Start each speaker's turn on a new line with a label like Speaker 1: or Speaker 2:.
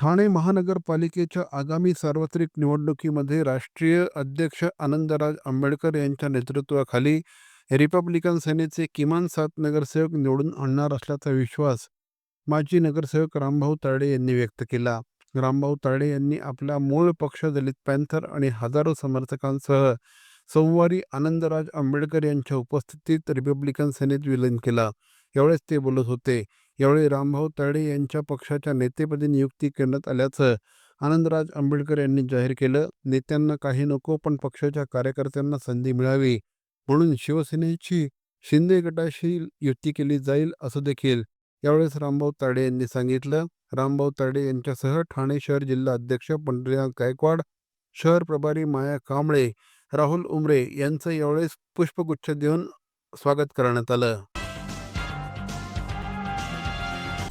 Speaker 1: ठाणे महानगरपालिकेच्या आगामी सार्वत्रिक निवडणुकीमध्ये राष्ट्रीय अध्यक्ष आनंदराज आंबेडकर यांच्या नेतृत्वाखाली रिपब्लिकन सेनेचे किमान सात नगरसेवक निवडून आणणार असल्याचा विश्वास माजी नगरसेवक रामभाऊ तारडे यांनी व्यक्त केला. रामभाऊ तारडे यांनी आपला मूळ पक्ष दलित पॅन्थर आणि हजारो समर्थकांसह सोमवारी आनंदराज आंबेडकर यांच्या उपस्थितीत रिपब्लिकन सेनेत विलीन केला. यावेळेस ते बोलत होते यावेळी रामभाऊ तायडे यांच्या पक्षाच्या नेतेपदी नियुक्ती करण्यात आल्याचं आनंदराज आंबेडकर यांनी जाहीर केलं. नेत्यांना काही नको पण पक्षाच्या कार्यकर्त्यांना संधी मिळावी म्हणून शिवसेनेची शिंदे गटाशी युती केली जाईल असं देखील यावेळेस रामभाऊ तायडे यांनी सांगितलं. रामभाऊ तायडे यांच्यासह ठाणे शहर जिल्हा अध्यक्ष पंढरीनाथ गायकवाड शहर प्रभारी माया कांबळे राहुल उमरे यांचं यावेळेस पुष्पगुच्छ देऊन स्वागत करण्यात आलं.